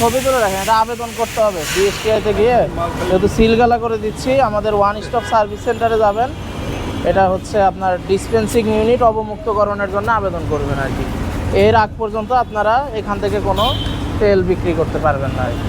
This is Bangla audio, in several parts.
ছবি তুলে রাখেন এটা আবেদন করতে হবে। বিএসটিআইতে গিয়ে, যেহেতু সিলগালা করে দিচ্ছি, আমাদের ওয়ান স্টপ সার্ভিস সেন্টারে যাবেন। এটা হচ্ছে আপনার ডিসপেন্সিং ইউনিট অবমুক্তকরণের জন্য আবেদন করবেন আর কি। এর আগ পর্যন্ত আপনারা এখান থেকে কোনো তেল বিক্রি করতে পারবেন না আর কি।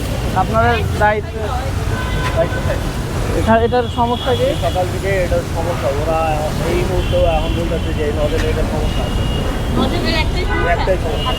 আপনাদের দায়িত্ব এটা এটার সমস্যা কি? সকাল থেকে এটার সমস্যা। ওরা এই মুহূর্তেও এখন বলতেছে যে এই নদের এটার সমস্যা আছে। নজরের একটাই সমস্যা? একটাই সমস্যা।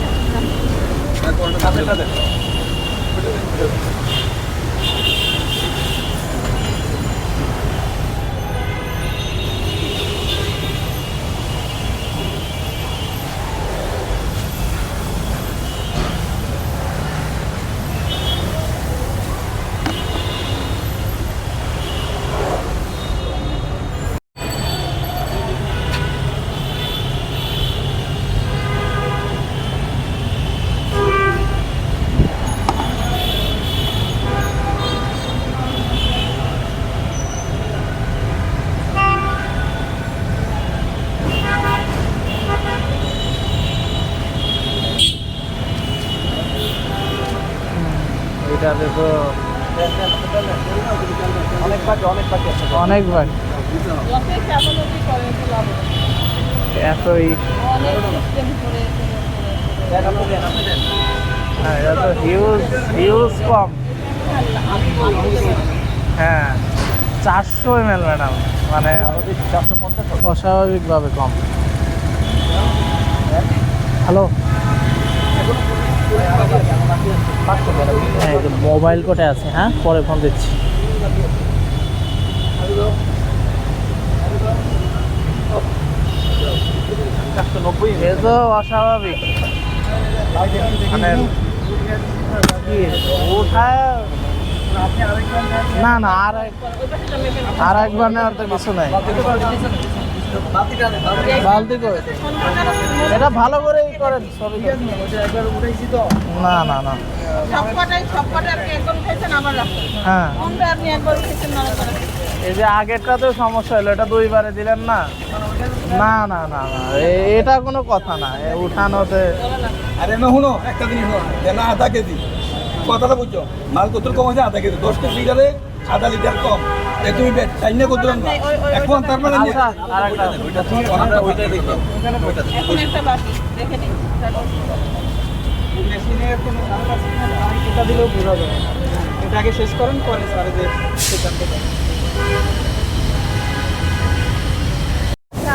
দেন হ্যাঁ এটা তো হিউজ হিউজ কম। হ্যাঁ চারশো এম এল ম্যাডাম মানে আমাদের চারশো পঞ্চাশ অস্বাভাবিকভাবে কম। হ্যালো হ্যাঁ মোবাইল কোটে আছে হ্যাঁ? পরে ফোন দিচ্ছি। এ তো অস্বাভাবিক। মানে না না আর আর একবার নেওয়ার তো কিছু নাই। বালতি করে এটা ভালো করেই করেন ছবি। তো। একবার উঠাইছি তো না না না সব কটাই সব কটাই আপনি একবার উঠেছেন আবার রাখছেন হ্যাঁ? এই যে আগেরটাতেও সমস্যা হলো এটা দুইবারে দিলেন না? না না না না। এ- এটা কোনো কথা না। এ উঠানোতে আরে না শুনো একটা জিনিস শোনো। আধা কেজি। কথাটা বুঝছ? মাল কত কম আছে আধা কেজি। দশ কেজি লিটারে আধা লিটার কম। তুমি চাইনা কত না এখন তার মানে আচ্ছা এটা দিলেও বোঝা যাবে এটা আগে শেষ করেন পরে স্যারে যে সিদ্ধান্ত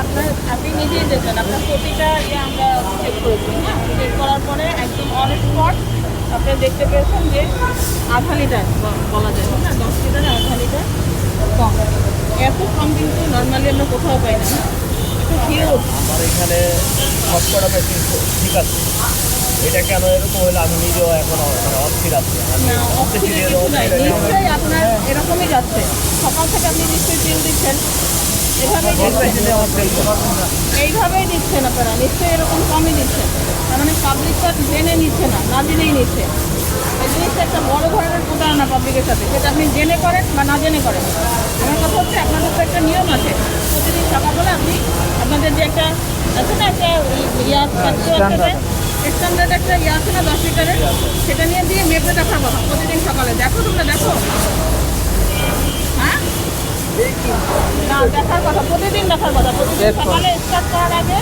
আপনার আপনি নিজেই দেখবেন আপনার প্রতিটা ইয়ে আমরা চেক করেছি হ্যাঁ? চেক করার পরে একদম অন স্পট আপনি দেখতে পেয়েছেন যে আধা লিটার বলা যায় না? দশ লিটারে আধা লিটার কম। এত কম কিন্তু নর্মালি আমরা কোথাও পাই না আমার এখানে সবকটা মেশিন ঠিক আছে। এটা কেন এরকম হলো আমি নিজেও এখন মানে অস্থির আছি। আপনার এরকমই যাচ্ছে। সকাল থেকে আপনি নিশ্চয়ই তেল দিচ্ছেন। এভাবেই এইভাবেই দিচ্ছেন আপনারা। নিশ্চয়ই এরকম কমই দিচ্ছেন। তার মানে পাবলিকটা জেনে নিচ্ছে না না জেনেই নিচ্ছে। এই জিনিসটা একটা বড় ধরনের প্রতারণা পাবলিকের সাথে। সেটা আপনি জেনে করেন বা না জেনে করেন। আমার কথা হচ্ছে আপনাদের তো একটা নিয়ম আছে। প্রতিদিন সকালবেলা আপনি আপনাদের যে একটা আছে না একটা ইয়া আছে স্ট্যান্ডার্ড একটা ইয়ে আছে না দশ লিটারের সেটা নিয়ে দিয়ে মেপে দেখার কথা প্রতিদিন সকালে। দেখো তোমরা দেখো। না দেখার কথা প্রতিদিন দেখার কথা প্রতিদিন। সকালে স্টার্ট করার আগে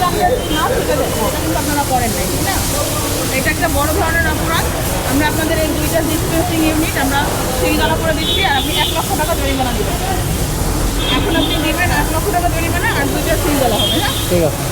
না ঠিক আছে? এটা কিন্তু আপনারা করেন নাই ঠিক না? এটা একটা বড় ধরনের অপরাধ। আমরা আপনাদের এই দুইটা ডিসপেন্সিং ইউনিট আমরা সিলগালা করে দিচ্ছি আর আপনি এক লক্ষ টাকা জরিমানা দেবেন। এখন আপনি নেবেন এক লক্ষ টাকা জরিমানা আর দুইটা সিলগালা হবে হ্যাঁ ঠিক আছে।